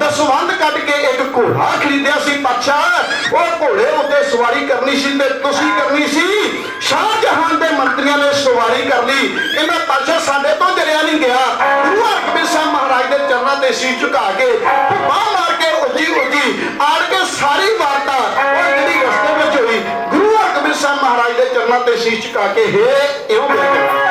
ਦਸਵੰਦ ਕੱਢ ਕੇ ਇੱਕ ਘੋੜਾ ਖਰੀਦਿਆ ਸੀ ਪਾਤਸ਼ਾਹ ਉਹ ਘੋੜੇ ਉੱਤੇ ਸਵਾਰੀ ਕਰਨੀ ਸੀ ਤੇ ਤੁਸੀਂ ਕਰਨੀ ਸੀ? ਸ਼ਾਹਜਹਾਨ ਦੇ ਮੰਤਰੀਆਂ ਨੇ ਸਵਾਰੀ ਕਰ ਲਈ। ਕਹਿੰਦਾ ਪਾਤਸ਼ਾਹ ਸਾਡੇ ਤੋਂ ਜਰਿਆ ਨਹੀਂ ਗਿਆ। ਗੁਰੂ ਹਰਗੋਬਿੰਦ ਸਾਹਿਬ ਮਹਾਰਾਜ ਦੇ ਚਰਨਾਂ ਤੇ ਸੀਸ ਝੁਕਾ ਕੇ। ਬਾਹ ਮਾਰ ਕੇ ਉੱਚੀ ਉੱਚੀ ਆੜ ਕੇ ਸਾਰੀ ਵਾਰਤਾ ਉਹ ਜਿਹੜੀ ਰਸਤੇ ਵਿੱਚ ਹੋਈ ਗੁਰੂ ਹਰਗੋਬਿੰਦ ਸਾਹਿਬ ਮਹਾਰਾਜ ਦੇ ਚਰਨਾਂ ਤੇ ਸੀਸ ਝੁਕਾ ਕੇ। ਹੇ, ਇਹੋ ਬੇਨਤੀ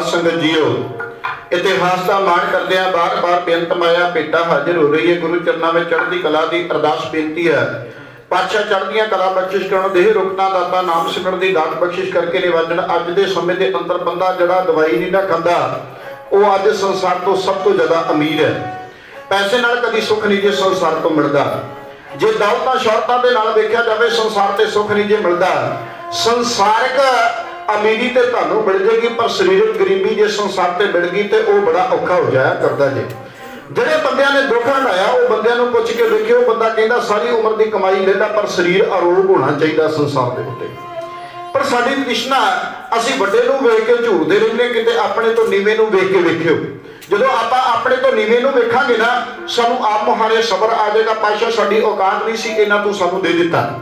ਸਾਧ ਸੰਗਤ ਜੀਓ। ਇਤਿਹਾਸ ਦਾ ਮਾਣ ਕਰਦਿਆਂ ਬਾਰ-ਬਾਰ ਬੇਨਤ ਮਾਇਆ ਭੇਟਾ ਹਾਜ਼ਰ ਹੋ ਰਹੀ ਹੈ। ਗੁਰੂ ਚਰਨਾਂ ਵਿੱਚ ਚੜ੍ਹਦੀ ਕਲਾ ਦੀ ਅਰਦਾਸ ਬੇਨਤੀ ਹੈ। ਪਾਤਸ਼ਾਹ ਚੜ੍ਹਦੀਆਂ ਕਲਾ ਬਖਸ਼ਿਸ਼ ਕਰਨ, ਦੇਹ ਰੁਕਣਾ, ਦਾਤਾ ਨਾਮ ਸਿਮਰਨ ਦੀ ਦਾਤ ਬਖਸ਼ਿਸ਼ ਕਰਕੇ ਨਿਵਾਜਣ, ਅੱਜ ਦੇ ਸਮੇਂ ਦੇ ਅੰਦਰ ਬੰਦਾ ਜਿਹੜਾ ਦਵਾਈ ਨਹੀਂ ਨਾ ਖਾਂਦਾ, ਉਹ ਅੱਜ ਸੰਸਾਰ ਤੋਂ ਸਭ ਤੋਂ ਜ਼ਿਆਦਾ ਅਮੀਰ ਹੈ। ਪੈਸੇ ਨਾਲ ਕਦੀ ਸੁੱਖ ਨਹੀਂ ਜੇ ਸੰਸਾਰ ਤੋਂ ਮਿਲਦਾ। ਜੇ ਦੌਲਤਾਂ ਸ਼ੌਹਰਤਾਂ ਦੇ ਨਾਲ ਵੇਖਿਆ ਜਾਵੇ, ਸੰਸਾਰ ਤੇ ਸੁੱਖ ਨਹੀਂ ਜੇ ਮਿਲਦਾ। ਸੰਸਾਰਿਕ ਅਮੀਰੀ ਤੇ ਤੁਹਾਨੂੰ ਮਿਲ ਜੇਗੀ, ਪਰ ਸਰੀਰਕ ਗਰੀਬੀ ਜੇ ਸੰਸਾਰ ਤੇ ਮਿਲ ਗਈ ਤੇ ਉਹ ਬੜਾ ਔਖਾ ਹੋ ਜਾਇਆ ਕਰਦਾ ਜੇ। ਜਿਹੜੇ ਬੰਦਿਆਂ ਨੇ ਦੁੱਖ ਹੰਡਾਇਆ ਉਹ ਬੰਦਿਆਂ ਨੂੰ ਪੁੱਛ ਕੇ ਵੇਖਿਓ, ਬੰਦਾ ਕਹਿੰਦਾ ਸਾਰੀ ਉਮਰ ਦੀ ਕਮਾਈ ਲੈਂਦਾ, ਪਰ ਸਰੀਰ ਅਰੋਗ ਹੋਣਾ ਚਾਹੀਦਾ ਸੰਸਾਰ ਦੇ ਉੱਤੇ। ਪਰ ਸਾਡੀ ਤ੍ਰਿਸ਼ਨਾ, ਅਸੀਂ ਵੱਡੇ ਨੂੰ ਵੇਖ ਕੇ ਝੂਰਦੇ ਰਹਿੰਦੇ ਕਿਤੇ ਆਪਣੇ ਤੋਂ ਨੀਵੇਂ ਨੂੰ ਵੇਖ ਕੇ ਵੇਖਿਓ। ਜਦੋਂ ਆਪਾਂ ਆਪਣੇ ਤੋਂ ਨੀਵੇਂ ਨੂੰ ਵੇਖਾਂਗੇ ਨਾ, ਸਾਨੂੰ ਆਪ ਮੁਹਾਰੇ ਸਬਰ ਆ ਜਾਏਗਾ। ਪਾਸ਼ਾ ਸਾਡੀ ਔਕਾਤ ਨਹੀਂ ਸੀ, ਇਹਨਾਂ ਤੂੰ ਸਾਨੂੰ ਦੇ ਦਿੱਤਾ।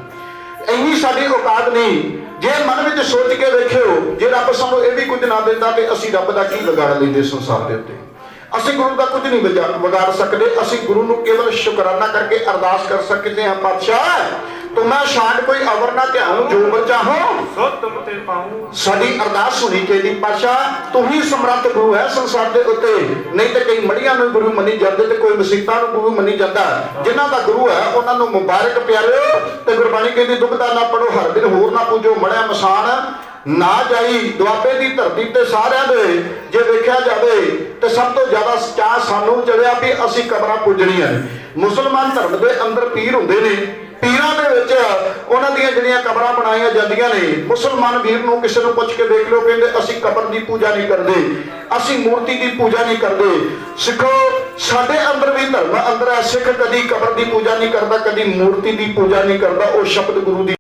ਇੰਨੀ ਸਾਡੀ ਔਕਾਤ ਨਹੀਂ। ਜੇ ਮਨ ਵਿੱਚ ਸੋਚ ਕੇ ਵੇਖਿਓ ਜੇ ਰੱਬ ਸਾਨੂੰ ਇਹ ਵੀ ਕੁਝ ਨਾ ਦਿੰਦਾ ਤੇ ਅਸੀਂ ਰੱਬ ਦਾ ਕੀ ਵਿਗਾੜ ਲੈਂਦੇ ਸੰਸਾਰ ਦੇ ਉੱਤੇ? ਅਸੀਂ ਗੁਰੂ ਦਾ ਕੁਝ ਨਹੀਂ ਵਿਗਾੜ ਸਕਦੇ, ਅਸੀਂ ਗੁਰੂ ਨੂੰ ਕੇਵਲ ਸ਼ੁਕਰਾਨਾ ਕਰਕੇ ਅਰਦਾਸ ਕਰ ਸਕਦੇ ਹਾਂ, ਪਾਤਸ਼ਾਹ ਤੁਮਾ ਸ਼ਾਨ ਕੋਈ ਅਵਰ ਨਾ ਧਿਆਨ ਜੋ ਬਚਾਹੋ ਸੋ ਤੁਮ ਤੇ ਪਾਉ। ਸਾਡੀ ਅਰਦਾਸ ਸੁਣੀ ਚਾਹੀਦੀ ਪਾਸ਼ਾ ਤੂੰ ਹੀ ਸਮਰੱਥ ਗੁਰੂ ਹੈ ਸੰਸਾਰ ਦੇ ਉੱਤੇ। ਨਹੀਂ ਤੇ ਕਈ ਮੜੀਆਂ ਨੂੰ ਗੁਰੂ ਮੰਨੀ ਜਾਂਦੇ ਤੇ ਕੋਈ ਮਸੀਤਾਂ ਨੂੰ ਗੁਰੂ ਮੰਨੀ ਜਾਂਦਾ। ਜਿਨ੍ਹਾਂ ਦਾ ਗੁਰੂ ਹੈ ਉਹਨਾਂ ਨੂੰ ਮੁਬਾਰਕ ਪਿਆਰਿਓ ਤੇ ਗੁਰਬਾਣੀ ਕਹਿੰਦੀ ਦੁਬਦਾ ਨਾ ਪੜੋ ਹਰ ਦਿਨ ਹੋਰ ਨਾ ਪੂਜੋ ਮੜਿਆ ਮਸਾਨ। ਨਾ ਜਾਈ ਦੁਆਬੇ ਦੀ ਧਰਤੀ ਤੇ ਸਾਰਿਆਂ ਦੇ। ਜੇ ਵੇਖਿਆ ਜਾਵੇ ਤੇ ਸਭ ਤੋਂ ਜ਼ਿਆਦਾ ਚਾਹ ਸਾਨੂੰ ਚੜਿਆ ਵੀ ਅਸੀਂ ਕਬਰਾਂ ਪੂਜਣੀਆਂ ਨੇ। ਮੁਸਲਮਾਨ ਧਰਮ ਦੇ ਅੰਦਰ ਪੀਰ ਹੁੰਦੇ ਨੇ। ਪੀਰਾਂ ਦੇ ਵਿੱਚ ਉਹਨਾਂ ਦੀਆਂ ਜਿਹੜੀਆਂ ਕਬਰਾਂ ਬਣਾਈਆਂ ਜਾਂਦੀਆਂ ਨੇ, ਮੁਸਲਮਾਨ ਵੀਰ ਨੂੰ ਕਿਸੇ ਨੂੰ ਪੁੱਛ ਕੇ ਦੇਖ ਲਓ, ਕਹਿੰਦੇ ਅਸੀਂ ਕਬਰ ਦੀ ਪੂਜਾ ਨਹੀਂ ਕਰਦੇ, ਅਸੀਂ ਮੂਰਤੀ ਦੀ ਪੂਜਾ ਨਹੀਂ ਕਰਦੇ। ਸਿੱਖੋ, ਸਾਡੇ ਅੰਦਰ ਵੀ ਧਰਮ ਅੰਦਰ ਹੈ, ਸਿੱਖ ਕਦੀ ਕਬਰ ਦੀ ਪੂਜਾ ਨਹੀਂ ਕਰਦਾ, ਕਦੀ ਮੂਰਤੀ ਦੀ ਪੂਜਾ ਨਹੀਂ ਕਰਦਾ, ਉਹ ਸ਼ਬਦ ਗੁਰੂ ਦੀ